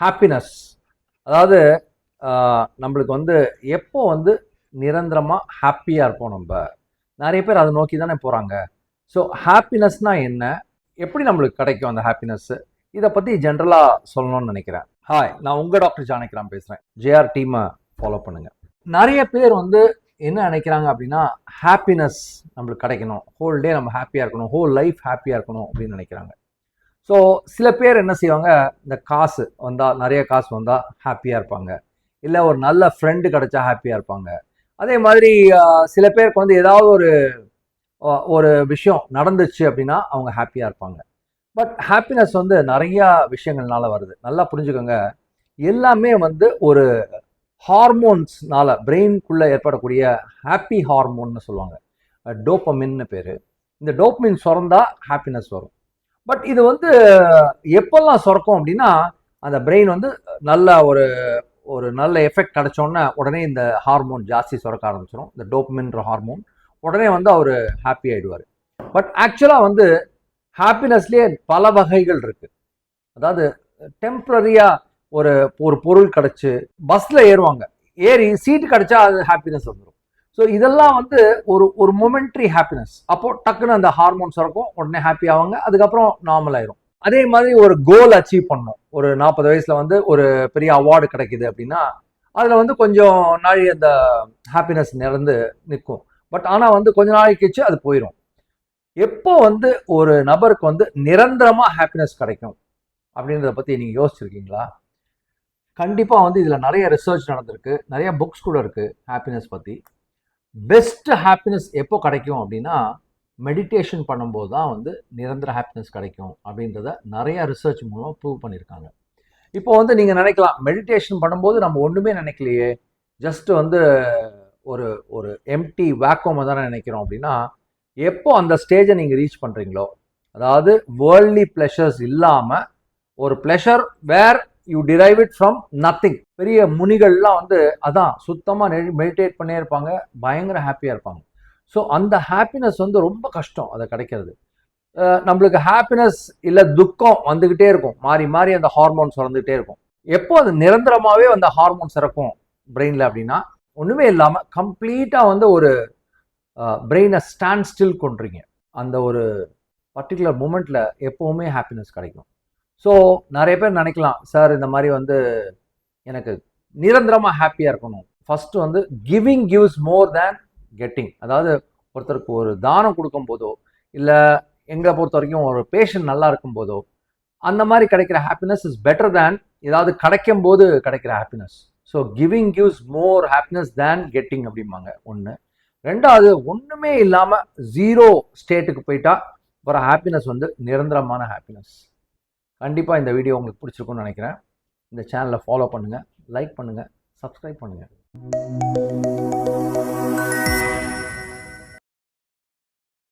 Happiness அதாவது நம்மளுக்கு வந்து எப்போ வந்து நிரந்தரமாக ஹாப்பியாக இருப்போம் நம்ம? நிறைய பேர் அதை நோக்கி தானே போகிறாங்க ஸோ ஹாப்பினஸ்னா என்ன? எப்படி நம்மளுக்கு கிடைக்கும் அந்த ஹாப்பினஸ் இதை பற்றி ஜென்ரலாக சொல்லணும்னு நினைக்கிறேன். ஹாய் நான் உங்கள் டாக்டர் ஜானகிராம் பேசுகிறேன் ஜேஆர் டீமை ஃபாலோ பண்ணுங்கள் நிறைய பேர் வந்து என்ன நினைக்கிறாங்க அப்படின்னா ஹாப்பினஸ் நம்மளுக்கு கிடைக்கணும். ஹோல் டே நம்ம ஹாப்பியாக இருக்கணும். ஹோல் லைஃப் ஹாப்பியாக இருக்கணும் அப்படின்னு நினைக்கிறாங்க. ஸோ சில பேர் என்ன செய்வாங்க இந்த காசு வந்தால் நிறைய காசு வந்தால் ஹாப்பியாக இருப்பாங்க. இல்லை ஒரு நல்ல ஃப்ரெண்டு கிடச்சா ஹாப்பியாக இருப்பாங்க. அதே மாதிரி சில பேருக்கு வந்து ஏதாவது ஒரு ஒரு விஷயம் நடந்துச்சு அப்படின்னா அவங்க ஹாப்பியாக இருப்பாங்க. பட் ஹாப்பினஸ் வந்து நிறையா விஷயங்கள்னால வருது. நல்லா புரிஞ்சுக்கோங்க. எல்லாமே வந்து ஒரு ஹார்மோன்ஸ்னால பிரெயின்குள்ளே ஏற்படக்கூடிய ஹாப்பி ஹார்மோன்னு சொல்லுவாங்க. டோப்பமின்னு பேர். இந்த டோப்பமின் சுரந்தா ஹாப்பினஸ் வரும். பட் இது வந்து எப்பெல்லாம் சுரக்கும் அப்படின்னா அந்த பிரெயின் வந்து நல்ல ஒரு ஒரு நல்ல எஃபெக்ட் கிடைச்சோன்னே உடனே இந்த ஹார்மோன் ஜாஸ்தி சுரக்க ஆரம்பிச்சிடும் இந்த டோப்மின்ற ஹார்மோன் உடனே வந்து அவர் ஹாப்பி ஆகிடுவார் பட் ஆக்சுவலாக வந்து ஹாப்பினஸ்லேயே பல வகைகள் இருக்குது அதாவது டெம்பரரியாக ஒரு ஒரு பொருள் கிடச்சி பஸ்ஸில் ஏறுவாங்க. ஏறி சீட்டு கிடச்சா அது ஹாப்பினஸ் வந்துடும் ஸோ இதெல்லாம் வந்து ஒரு ஒரு மொமெண்ட்ரி ஹாப்பினஸ் அப்போ டக்குன்னு அந்த ஹார்மோன் சுரக்கும் உடனே ஹாப்பி ஆவாங்க அதுக்கப்புறம் நார்மல் ஆயிரும். அதே மாதிரி ஒரு கோல் அச்சீவ் பண்ணும் ஒரு நாற்பது வயசுல வந்து ஒரு பெரிய அவார்டு கிடைக்குது அப்படின்னா அதில் வந்து கொஞ்சம் நாள் அந்த ஹாப்பினஸ் நிறந்து நிற்கும். பட் ஆனால் வந்து கொஞ்ச நாளைக்கு கழிச்சு அது போயிடும் எப்போ வந்து ஒரு நபருக்கு வந்து நிரந்தரமாக ஹாப்பினஸ் கிடைக்கும் அப்படின்றத பற்றி நீங்கள் யோசிச்சிருக்கீங்களா? கண்டிப்பாக வந்து இதில் நிறைய ரிசர்ச் நடந்திருக்கு. நிறைய புக்ஸ் கூட இருக்குது ஹாப்பினஸ் பற்றி பெஸ்ட் ஹாப்பினஸ் எப்போ கிடைக்கும் அப்படின்னா மெடிடேஷன் பண்ணும்போது தான் வந்து நிரந்தர ஹாப்பினஸ் கிடைக்கும் அப்படின்றத நிறையா ரிசர்ச் மூலமாக ப்ரூவ் பண்ணியிருக்காங்க. இப்போ வந்து நீங்கள் நினைக்கலாம் மெடிடேஷன் பண்ணும்போது நம்ம ஒன்றுமே நினைக்கலையே. ஜஸ்ட் வந்து ஒரு ஒரு எம்டி வேக்கோமை தானே நினைக்கிறோம் அப்படின்னா எப்போ அந்த ஸ்டேஜை நீங்கள் ரீச் பண்ணுறீங்களோ அதாவது வேர்ல்ட்லி ப்ளஷர்ஸ் இல்லாமல் ஒரு pleasure where you derive it from nothing பெரிய முனிகள்லாம் வந்து அதான் சுத்தமாக மெடிடேட் பண்ணே இருப்பாங்க பயங்கர ஹாப்பியாக இருப்பாங்க. ஸோ அந்த ஹாப்பினஸ் வந்து ரொம்ப கஷ்டம் அதை கிடைக்கிறது. நம்மளுக்கு ஹாப்பினஸ் இல்லை துக்கம் வந்துக்கிட்டே இருக்கும். மாறி மாறி அந்த ஹார்மோன்ஸ் வந்துக்கிட்டே இருக்கும். எப்போ அது நிரந்தரமாகவே அந்த ஹார்மோன்ஸ் இறக்கும் பிரெயினில் அப்படின்னா ஒன்றுமே இல்லாமல் கம்ப்ளீட்டாக வந்து ஒரு பிரெயினை ஸ்டாண்ட் ஸ்டில் கொண்டுறீங்க அந்த ஒரு பர்டிகுலர் மூமெண்ட்டில் எப்போவுமே ஹாப்பினஸ் கிடைக்கும். ஸோ நிறைய பேர் நினைக்கலாம் சார் இந்த மாதிரி வந்து எனக்கு நிரந்தரமாக ஹாப்பியாக இருக்கணும். ஃபஸ்ட்டு வந்து giving gives more than getting அதாவது ஒருத்தருக்கு ஒரு தானம் கொடுக்கும் போதோ இல்லை எங்களை பொறுத்த வரைக்கும் ஒரு பேஷண்ட் நல்லா இருக்கும் போதோ அந்த மாதிரி கிடைக்கிற ஹாப்பினஸ் இஸ் பெட்டர் தேன் ஏதாவது கிடைக்கும் போது கிடைக்கிற happiness so giving gives more happiness than getting அப்படிம்பாங்க. ஒன்று ரெண்டாவது ஒன்றுமே இல்லாமல் ஜீரோ ஸ்டேட்டுக்கு போயிட்டா வர ஹாப்பினஸ் வந்து நிரந்தரமான ஹாப்பினஸ் கண்டிப்பாக இந்த வீடியோ உங்களுக்கு பிடிச்சிருக்கும்னு நினைக்கிறேன். இந்த சேனலை ஃபாலோ பண்ணுங்கள் லைக் பண்ணுங்கள் சப்ஸ்கிரைப் பண்ணுங்கள்